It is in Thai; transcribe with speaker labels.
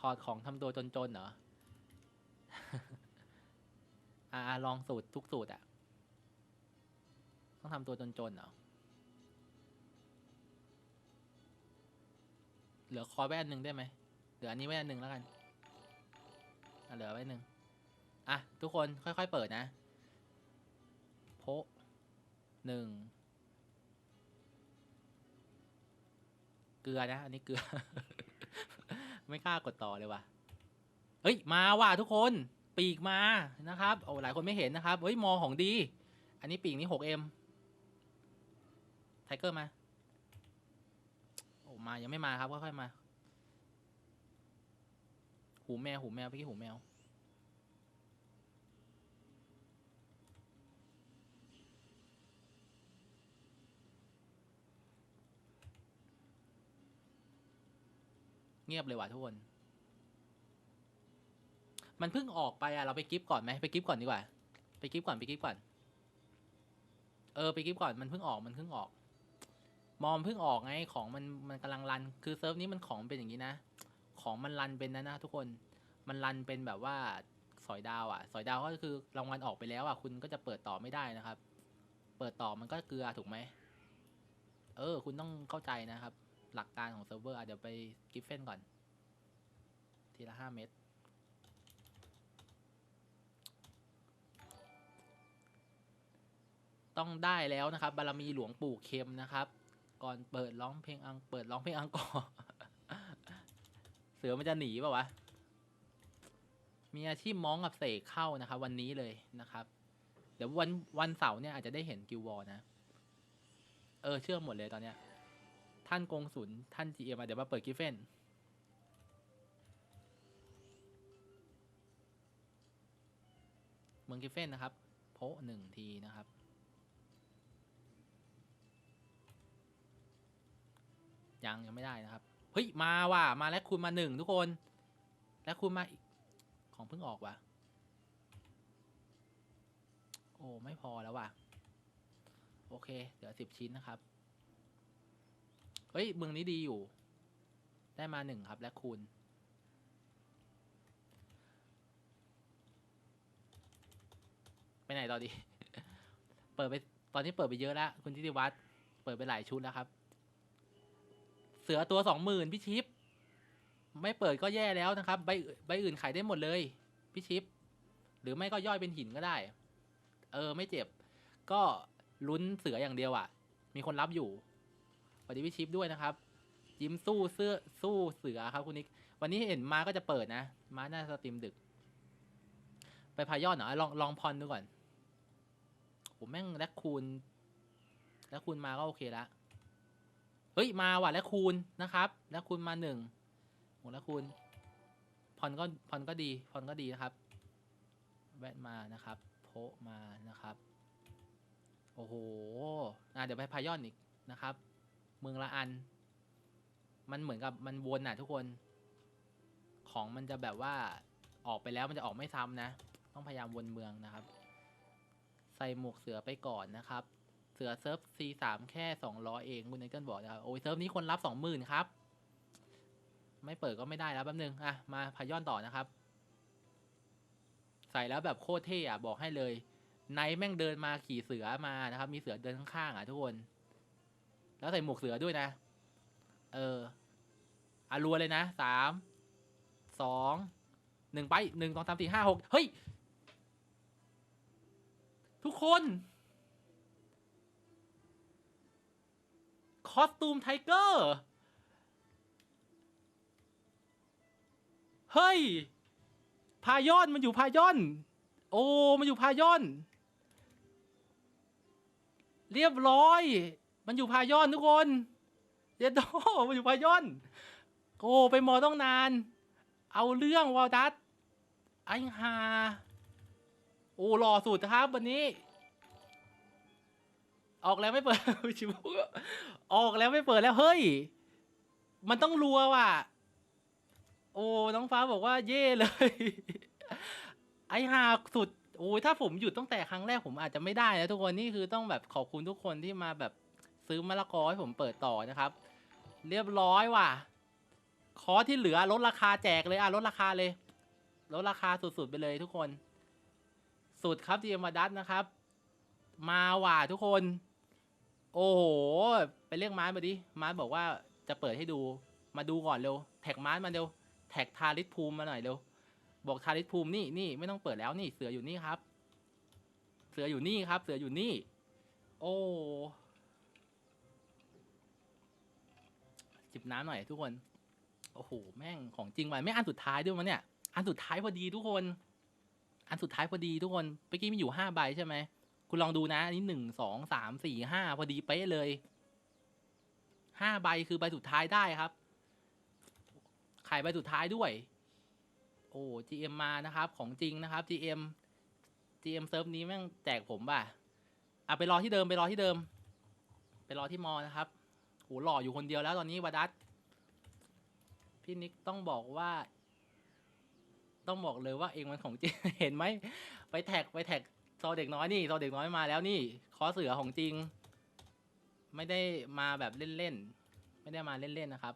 Speaker 1: ถอดของทำตัวจนๆเหรอ อ่าลองสูตรทุกสูตรอะต้องทำตัวจนๆเหรอ เหลือคอยไว้อันหนึ่งได้ไหมเหลืออันนี้ไว้อันหนึ่งแล้วกันเหลือไว้หนึ่งอะ ทุกคนค่อยๆเปิดนะ โพะหนึ่งเกลือนะ อันนี้เกลือ ไม่กล้ากดต่อเลยว่ะ เฮ้ย มาว่ะทุกคนปีกมานะครับโอ้หลายคนไม่เห็นนะครับ เฮ้ย มอของดี อันนี้ปีกนี้ 6M ไทเกอร์มา โอ้มายังไม่มาครับค่อยๆมา หูแมว หูแมวเมื่อกี้หูแมว เงียบเลยว่ะทุกคน มันเพิ่งออกไปอะเราไปกิฟก่อนไหมไปกิฟก่อนดีกว่า ไปกิฟก่อนไปกิฟก่อน เออไปกิฟก่อนมันเพิ่งออกมันเพิ่งออก มอมเพิ่งออกไงของมันมันกำลังรัน คือเซิร์ฟนี้มันของเป็นอย่างนี้นะ ของมันรันเป็นนะนะทุกคน มันรันเป็นแบบว่าสอยดาวอะสอยดาวก็คือรางวัลออกไปแล้วอะคุณก็จะเปิดต่อไม่ได้นะครับ เปิดต่อมันก็เกลือถูกไหม เออ คุณต้องเข้าใจนะครับ หลักการของเซิร์ฟเวอร์อะเดี๋ยวไปกิฟเฟนก่อน ทีละห้าเม็ดต้องได้แล้วนะครับบารมีหลวงปู่เข็มนะครับ ก่อนเปิดร้องเพลงอังเปิดร้องเพลงอังกอร์เสือมันจะหนีเปล่าวะมีอาชีพม้องกับเสกเข้านะครับ วันนี้เลยนะครับ เดี๋ยววันวันเสาร์เนี่ยอาจจะได้เห็นกิววอนะ เออเชื่อหมดเลยตอนเนี้ย ท่านกงสุลท่าน GM มาเดี๋ยวมาเปิดกิฟเฟนเมืองกิฟเฟนนะครับ โพะหนึ่งทีนะครับ ยังยังไม่ได้นะครับ เฮ้ย มาว่ะ มาแล้วคุณมาหนึ่งทุกคน แล้วคุณมาของเพิ่งออกว่ะ โอ้ ไม่พอแล้วว่ะ โอเคเดี๋ยวสิบชิ้นนะครับ เฮ้ยเมืองนี้ดีอยู่ ได้มาหนึ่งครับ และคูณไปไหนต่อดี เปิดไปตอนนี้เปิดไปเยอะแล้ว คุณทิติวัฒน์เปิดไปหลายชุดแล้วครับ เสือตัวสองหมื่นพี่ชิป ไม่เปิดก็แย่แล้วนะครับ ใบใบอื่นขายได้หมดเลย พี่ชิป หรือไม่ก็ย่อยเป็นหินก็ได้ เออไม่เจ็บ ก็ลุ้นเสืออย่างเดียวอะ่ะ มีคนรับอยู่ วัสดีพี่ชิปด้วยนะครับ ยิ้มสู้เสื้อสู้เสือครับคุณนิก วันนี้เห็นมาก็จะเปิดนะมาน่าสตรีมดึก ไปพายอนเหรอลองลองพรดูก่อนผมแม่งแลกคูณแลกคูณมาก็โอเคละเฮ้ยมาว่ะแลกคูณนะครับแลกคูณมาหนึ่งโหแลกคูณพรก็พรก็ดีพรก็ดีนะครับ แวะมานะครับ โพมานะครับ โอ้โหอะเดี๋ยวไปพายอนอีกนะครับ เมืองละอัน มันเหมือนกับมันวนอะทุกคน ของมันจะแบบว่าออกไปแล้วมันจะออกไม่ซ้ำนะ ต้องพยายามวนเมืองนะครับ ใส่หมวกเสือไปก่อนนะครับ เสือเซิร์ฟ C3 แค่200เองคุณไนเกิลบอกนะครับโอ้ยเซิร์ฟนี้คนรับ20,000ครับ ไม่เปิดก็ไม่ได้แล้วแป๊บนึงอะมาพายอนต่อนะครับ ใส่แล้วแบบโคตรเท่อะบอกให้เลยไนท์แม่งเดินมาขี่เสือมานะครับ มีเสือเดินข้างๆอะทุกคน แล้วใส่หมวกเสือด้วยนะ เอออารัวเลยนะสามสองหนึ่งไปหนึ่งสองสามสี่ห้าหกเฮ้ย ทุกคน คอสตูมไทเกอร์ เฮ้ย พายอนมันอยู่พายอน โอ้ มันอยู่พายอน เรียบร้อย มันอยู่พายอนทุกคนเยดโดมันอยู่พายอนโอ้ไปมอต้องนาน เอาเรื่องวอลดัสไอฮาโอ้หล่อสุดครับวันนี้ ออกแล้วไม่เปิดชิบุออกแล้วไม่เปิดแล้วเฮ้ย มันต้องรัวว่ะ โอ้น้องฟ้าบอกว่าเย่เลย ไอฮาสุดโอ้ยถ้าผมหยุดตั้งแต่ครั้งแรกผมอาจจะไม่ได้นะทุกคนนี่คือต้องแบบขอบคุณทุกคนที่มาแบบ ซื้อมะละกอให้ผมเปิดต่อนะครับ เรียบร้อยว่ะ คอที่เหลือลดราคาแจกเลยอะลดราคาเลยลดราคาสุดๆไปเลยทุกคน สุดครับ GM วัดัสนะครับ มาว่ะทุกคน โอ้โห ไปเรียกมาร์ทมาดิ มาร์ทบอกว่าจะเปิดให้ดู มาดูก่อนเร็ว แท็กมาร์ทมาเร็ว แท็กทาริสภูมิมาหน่อยเร็ว บอกทาริสภูมินี่นี่ไม่ต้องเปิดแล้วนี่ เสืออยู่นี่ครับ เสืออยู่นี่ครับ เสืออยู่นี่ โอ้ จิบน้ำหน่อยทุกคน โอ้โห แม่งของจริงว่ะไม่อันสุดท้ายด้วยมั้งเนี่ย อันสุดท้ายพอดีทุกคน อันสุดท้ายพอดีทุกคนเมื่อกี้มีอยู่ห้าใบใช่ไหม คุณลองดูนะ อันนี้หนึ่งสองสามสี่ห้าพอดีเป๊ะเลย ห้าใบคือใบสุดท้ายได้ครับ ขายใบสุดท้ายด้วย โอ้ GM มานะครับ ของจริงนะครับ GM GM เซิร์ฟนี้แม่งแจกผมป่ะอะไปรอที่เดิมไปรอที่เดิม ไปรอที่มอนะครับ หหล่ออยู่คนเดียวแล้วตอนนี้วาดัสพี่นิกต้องบอกว่า ต้องบอกเลยว่าเองมันของจริง เห็นไหมไปแท็กไปแท็กซอเด็กน้อยนี่ซอเด็กน้อยมาแล้วนี่ คอเสือของจริง ไม่ได้มาแบบเล่นๆไม่ได้มาเล่นๆนะครับ